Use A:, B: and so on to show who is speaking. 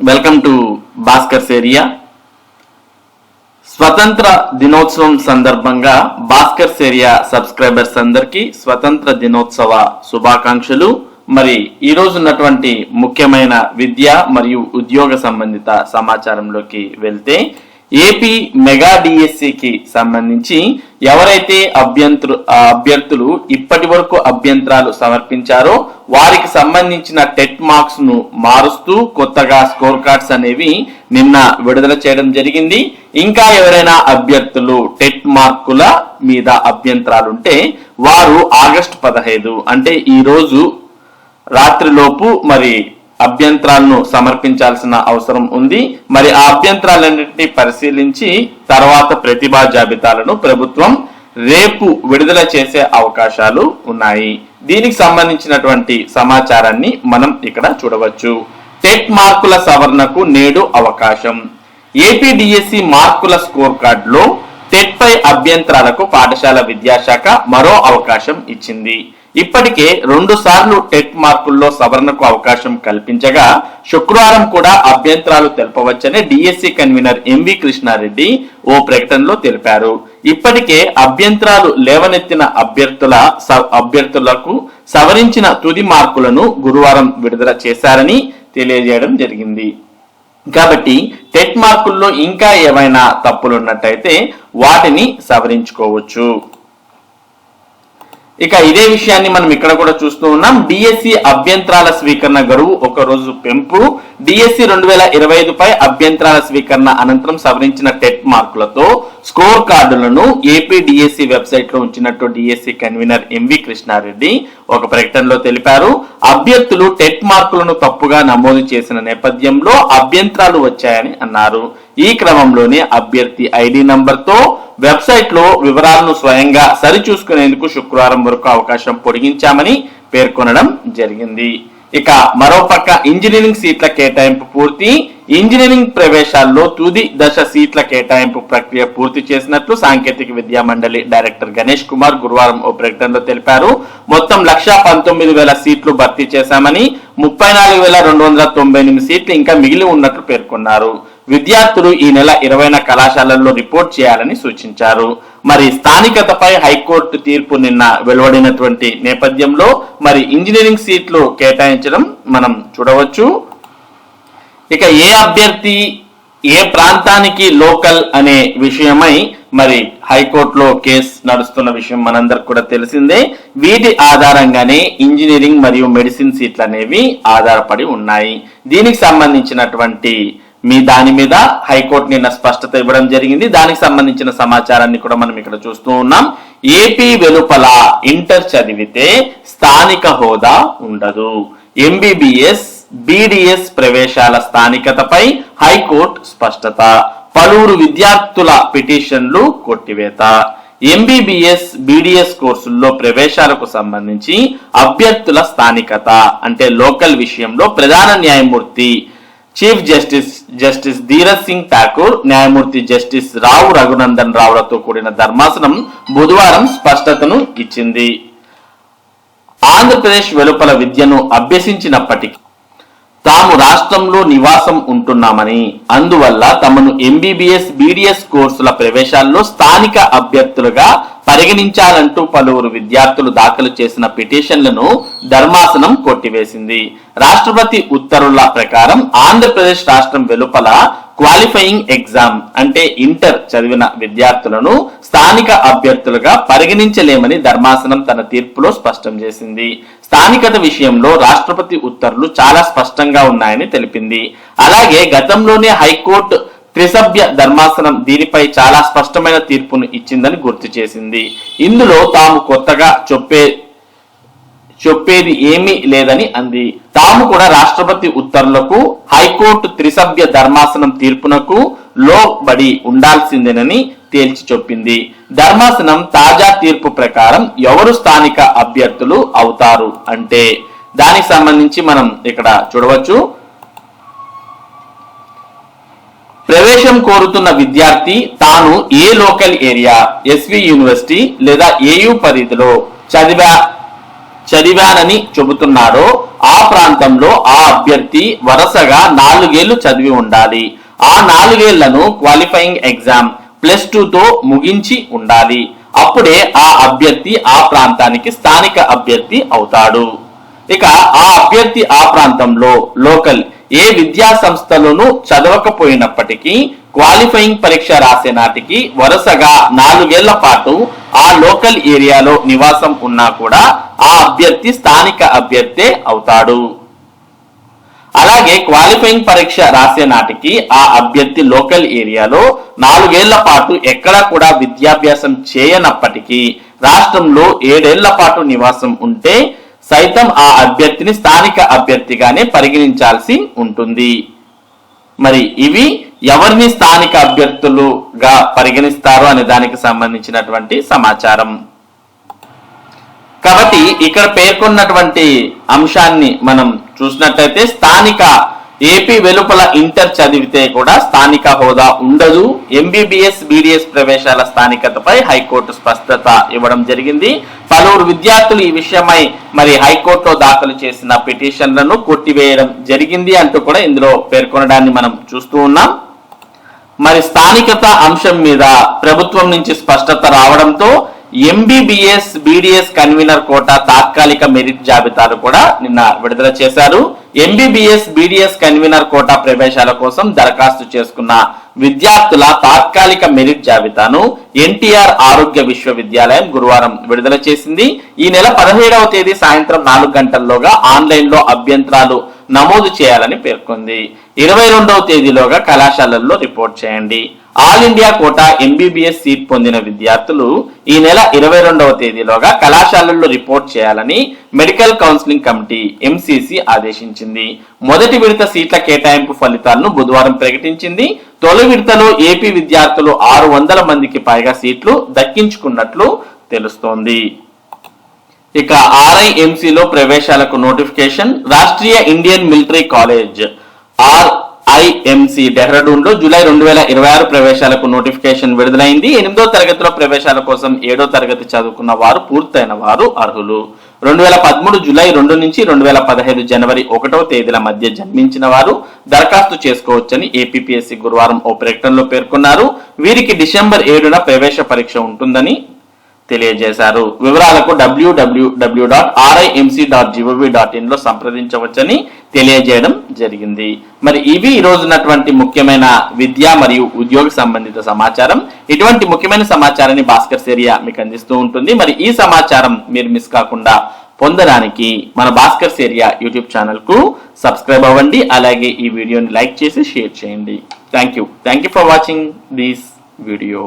A: Welcome to Bhaskar area స్వతంత్ర దినోత్సవం సందర్భంగా భాస్కర్ ఏరియా సబ్స్క్రైబర్స్ అందరికీ స్వతంత్ర దినోత్సవ శుభాకాంక్షలు. మరి ఈ రోజు ఉన్నటువంటి ముఖ్యమైన విద్య మరియు ఉద్యోగ సంబంధిత సమాచారంలోకి వెళ్తే ఏపీ మెగా డిఎస్సికి సంబంధించి ఎవరైతే అభ్యంతరు అభ్యర్థులు ఇప్పటి వరకు అభ్యంతరాలు సమర్పించారో వారికి సంబంధించిన టెట్ మార్క్స్ను మారుస్తూ కొత్తగా స్కోర్ కార్డ్స్ అనేవి నిన్న విడుదల చేయడం జరిగింది. ఇంకా ఎవరైనా అభ్యర్థులు టెట్ మార్కుల మీద అభ్యంతరాలుంటే వారు ఆగస్టు పదహైదు అంటే ఈ రోజు రాత్రిలోపు మరి అభ్యంతరాలను సమర్పించాల్సిన అవసరం ఉంది. మరి ఆ అభ్యంతరాలన్నింటినీ పరిశీలించి తర్వాత ప్రతిభా జాబితాలను ప్రభుత్వం రేపు విడుదల చేసే అవకాశాలు ఉన్నాయి. దీనికి సంబంధించినటువంటి సమాచారాన్ని మనం ఇక్కడ చూడవచ్చు. టెట్ మార్కుల సవరణకు నేడు అవకాశం. ఏపీడిఎస్సి మార్కుల స్కోర్ కార్డులో టెట్ పై అభ్యంతరాలకు పాఠశాల విద్యాశాఖ మరో అవకాశం ఇచ్చింది. ఇప్పటికే రెండు సార్లు టెట్ మార్కుల్లో సవరణకు అవకాశం కల్పించగా శుక్రవారం కూడా అభ్యంతరాలు తెలపవచ్చని డిఎస్సి కన్వీనర్ ఎంవి కృష్ణారెడ్డి ఓ ప్రకటనలో తెలిపారు. ఇప్పటికే అభ్యంతరాలు లేవనెత్తిన అభ్యర్థుల స- అభ్యర్థులకు సవరించిన తుది మార్కులను గురువారం విడుదల చేశారని తెలియజేయడం జరిగింది. కాబట్టి టెట్ మార్కుల్లో ఇంకా ఏమైనా తప్పులున్నట్టయితే వాటిని సవరించుకోవచ్చు. ఇక ఇదే విషయాన్ని మనం ఇక్కడ కూడా చూస్తూ ఉన్నాం. డిఎస్సి అభ్యంతరాల స్వీకరణ గడువు ఒక రోజు పెంపు. డిఎస్సి రెండు వేల ఇరవై ఐదుపై అభ్యంతరాల స్వీకరణ అనంతరం సవరించిన టెట్ మార్కులతో స్కోర్ కార్డులను ఏపీ డిఎస్సి వెబ్సైట్లో ఉంచినట్టు డిఎస్సి కన్వీనర్ ఎంవి కృష్ణారెడ్డి ఒక ప్రకటనలో తెలిపారు. అభ్యర్థులు టెట్ మార్కులను తప్పుగా నమోదు చేసిన నేపథ్యంలో అభ్యంతరాలు వచ్చాయని అన్నారు. ఈ క్రమంలోనే అభ్యర్థి ఐడి నంబర్తో వెబ్సైట్లో వివరాలను స్వయంగా సరిచూసుకునేందుకు శుక్రవారం వరకు అవకాశం పొడిగించామని పేర్కొనడం జరిగింది. ఇక మరోపక్క ఇంజనీరింగ్ సీట్ల కేటాయింపు పూర్తి ఇంజనీరింగ్ ప్రవేశాల్లో తుది దశ సీట్ల కేటాయింపు ప్రక్రియ పూర్తి చేసినట్లు సాంకేతిక విద్యా మండలి డైరెక్టర్ గణేష్ కుమార్ గురువారం ఓ ప్రకటనలో తెలిపారు. మొత్తం లక్ష పంతొమ్మిది వేల సీట్లు భర్తీ చేశామని ముప్పై నాలుగు వేల రెండు వందల తొంభై ఎనిమిది సీట్లు ఇంకా మిగిలి ఉన్నట్లు పేర్కొన్నారు. విద్యార్థులు ఈ నెల ఇరవైన కళాశాలల్లో రిపోర్ట్ చేయాలని సూచించారు. మరి స్థానికతపై హైకోర్టు తీర్పు నిన్న వెలువడినటువంటి నేపథ్యంలో మరి ఇంజనీరింగ్ సీట్లు కేటాయించడం మనం చూడవచ్చు. ఇక ఏ అభ్యర్థి ఏ ప్రాంతానికి లోకల్ అనే విషయమై మరి హైకోర్టులో కేసు నడుస్తున్న విషయం మనందరికి కూడా తెలిసిందే. వీటి ఆధారంగానే ఇంజనీరింగ్ మరియు మెడిసిన్ సీట్లు అనేవి ఆధారపడి ఉన్నాయి. దీనికి సంబంధించినటువంటి మీ దాని మీద హైకోర్టు నిన్న స్పష్టత ఇవ్వడం జరిగింది. దానికి సంబంధించిన సమాచారాన్ని కూడా మనం ఇక్కడ చూస్తూ ఉన్నాం. ఏపీ వెలుపల ఇంటర్ చదివితే స్థానిక హోదా ఉండదు. ఎంబీబీఎస్ బీడీఎస్ ప్రవేశాల స్థానికతపై హైకోర్టు స్పష్టత. పలువురు విద్యార్థుల పిటిషన్లు కొట్టివేత. ఎంబీబీఎస్ బీడీఎస్ కోర్సుల్లో ప్రవేశాలకు సంబంధించి అభ్యర్థుల స్థానికత అంటే లోకల్ విషయంలో ప్రధాన న్యాయమూర్తి chief justice justice Dheeraj Singh Thakur న్యాయమూర్తి జస్టిస్ రావు రఘునందన్ రావులతో కూడిన ధర్మాసనం బుధవారం స్పష్టతను ఇచ్చింది. ఆంధ్రప్రదేశ్ వెలుపల విద్యను అభ్యసించినప్పటికీ తాము రాష్ట్రంలో నివాసం ఉంటున్నామని అందువల్ల తమను ఎంబీబీఎస్ బీడీఎస్ కోర్సుల ప్రవేశాల్లో స్థానిక అభ్యర్థులుగా పరిగణించాలంటూ పలువురు విద్యార్థులు దాఖలు చేసిన పిటిషన్లను ధర్మాసనం కొట్టివేసింది. రాష్ట్రపతి ఉత్తర్వుల ప్రకారం ఆంధ్రప్రదేశ్ రాష్ట్రం వెలుపల క్వాలిఫైయింగ్ ఎగ్జామ్ అంటే ఇంటర్ చదివిన విద్యార్థులను స్థానిక అభ్యర్థులుగా పరిగణించలేమని ధర్మాసనం తన తీర్పులో స్పష్టం చేసింది. స్థానికత విషయంలో రాష్ట్రపతి ఉత్తర్వులు చాలా స్పష్టంగా ఉన్నాయని తెలిపింది. అలాగే గతంలోనే హైకోర్టు త్రిసభ్య ధర్మాసనం దీనిపై చాలా స్పష్టమైన తీర్పును ఇచ్చిందని గుర్తు చేసింది. ఇందులో తాము కొత్తగా చెప్పే చెప్పేది ఏమీ లేదని అంది. తాము కూడా రాష్ట్రపతి ఉత్తర్వులకు హైకోర్టు త్రిసభ్య ధర్మాసనం తీర్పునకు లోబడి ఉండాల్సిందేనని తేల్చి చెప్పింది. ధర్మాసనం తాజా తీర్పు ప్రకారం ఎవరు స్థానిక అభ్యర్థులు అవుతారు అంటే దానికి సంబంధించి మనం ఇక్కడ చూడవచ్చు. ప్రవేశం కోరుతున్న విద్యార్థి తాను ఏ లోకల్ ఏరియా ఎస్వి యూనివర్సిటీ లేదా ఏయు పరిధిలో చదివా చదివానని చెబుతున్నాడో ఆ ప్రాంతంలో ఆ అభ్యర్థి వరుసగా నాలుగేళ్ళు చదివి ఉండాలి. ఆ నాలుగేళ్ళను క్వాలిఫైయింగ్ ఎగ్జామ్ ప్లస్ టూతో ముగించి ఉండాలి. అప్పుడే ఆ అభ్యర్థి ఆ ప్రాంతానికి స్థానిక అభ్యర్థి అవుతాడు. ఇక ఆ అభ్యర్థి ఆ ప్రాంతంలో లోకల్ ఏ విద్యా సంస్థలోనూ చదవకపోయినప్పటికీ క్వాలిఫైయింగ్ పరీక్ష రాసే నాటికి వరుసగా నాలుగేళ్ళ పాటు ఆ లోకల్ ఏరియాలో నివాసం ఉన్నా కూడా ఆ అభ్యర్థి స్థానిక అభ్యర్థే అవుతాడు. అలాగే క్వాలిఫైయింగ్ పరీక్ష రాసే నాటికి ఆ అభ్యర్థి లోకల్ ఏరియాలో నాలుగేళ్ళ పాటు ఎక్కడా కూడా విద్యాభ్యాసం చేయనప్పటికీ రాష్ట్రంలో ఏడేళ్ళ పాటు నివాసం ఉంటే సైతం ఆ అభ్యర్థిని స్థానిక అభ్యర్థిగానే పరిగణించాల్సి ఉంటుంది. మరి ఇవి ఎవరిని స్థానిక అభ్యర్థులుగా పరిగణిస్తారు అనే దానికి సంబంధించినటువంటి సమాచారం. కాబట్టి ఇక్కడ పేర్కొన్నటువంటి అంశాన్ని మనం చూసినట్లయితే స్థానిక ఏపీ వెలుపల ఇంటర్ చదివితే కూడా స్థానిక హోదా ఉండదు. ఎంబీబీఎస్ బీడీఎస్ ప్రవేశాల స్థానికతపై హైకోర్టు స్పష్టత ఇవ్వడం జరిగింది. పలువురు విద్యార్థులు ఈ విషయమై మరి హైకోర్టులో దాఖలు చేసిన పిటిషన్లను కొట్టివేయడం జరిగింది అంటూ కూడా ఇందులో పేర్కొనడాన్ని మనం చూస్తూ ఉన్నాం. మరి స్థానికత అంశం మీద ప్రభుత్వం నుంచి స్పష్టత రావడంతో ఎంబీబీఎస్ బీడీఎస్ కన్వీనర్ కోటా తాత్కాలిక మెరిట్ జాబితాను కూడా నిన్న విడుదల చేశారు. ఎంబీబీఎస్ బీడీఎస్ కన్వీనర్ కోటా ప్రవేశాల కోసం దరఖాస్తు చేసుకున్న విద్యార్థుల తాత్కాలిక మెరిట్ జాబితాను ఎన్టీఆర్ ఆరోగ్య విశ్వవిద్యాలయం గురువారం విడుదల చేసింది. ఈ నెల పదిహేడవ తేదీ సాయంత్రం నాలుగు గంటల్లోగా ఆన్లైన్లో అభ్యంతరాలు నమోదు చేయాలని పేర్కొంది. ఇరవై రెండవ తేదీలోగా కళాశాలల్లో రిపోర్ట్ చేయండి. All India quota MBBS seat పొందిన విద్యార్థులు ఈ నెల ఇరవై రెండవ తేదీలోగా కళాశాలల్లో రిపోర్ట్ చేయాలని మెడికల్ కౌన్సిలింగ్ కమిటీ ఎంసీసీ ఆదేశించింది. మొదటి విడత సీట్ల కేటాయింపు ఫలితాలను బుధవారం ప్రకటించింది. తొలి విడతలో ఏపీ విద్యార్థులు ఆరు వందల మందికి పైగా సీట్లు దక్కించుకున్నట్లు తెలుస్తోంది. ఇక ఆర్ఐఎంసీలో ప్రవేశాలకు notification Rashtriya Indian military college R IMC డెహ్రాడూన్లో July రెండు వేల ఇరవై ఆరు ప్రవేశాలకు నోటిఫికేషన్ విడుదలైంది. ఎనిమిదో తరగతిలో ప్రవేశాల కోసం ఏడో తరగతి చదువుకున్న వారు పూర్తయిన వారు అర్హులు. రెండు వేల పదమూడు జూలై రెండు నుంచి రెండు వేల పదహైదు జనవరి ఒకటవ తేదీల మధ్య జన్మించిన వారు దరఖాస్తు చేసుకోవచ్చని ఏపీఎస్సి గురువారం ఓ ప్రకటనలో పేర్కొన్నారు. వీరికి డిసెంబర్ ఏడున ప్రవేశ పరీక్ష ఉంటుందని తెలియజేశారు. వివరాలకు WWW dot RIMC dot GOV dot ఇన్లో సంప్రదించవచ్చని తెలియజేయడం జరిగింది. మరి ఇవి ఈ రోజున్నటువంటి ముఖ్యమైన విద్య మరియు ఉద్యోగ సంబంధిత సమాచారం. ఇటువంటి ముఖ్యమైన సమాచారాన్ని భాస్కర్ సేరియా మీకు అందిస్తూ ఉంటుంది. మరి ఈ సమాచారం మీరు మిస్ కాకుండా పొందడానికి మన భాస్కర్ సేరియా యూట్యూబ్ ఛానల్కు సబ్స్క్రైబ్ అవ్వండి. అలాగే ఈ వీడియోని లైక్ చేసి షేర్ చేయండి. Thank you thank you for watching this video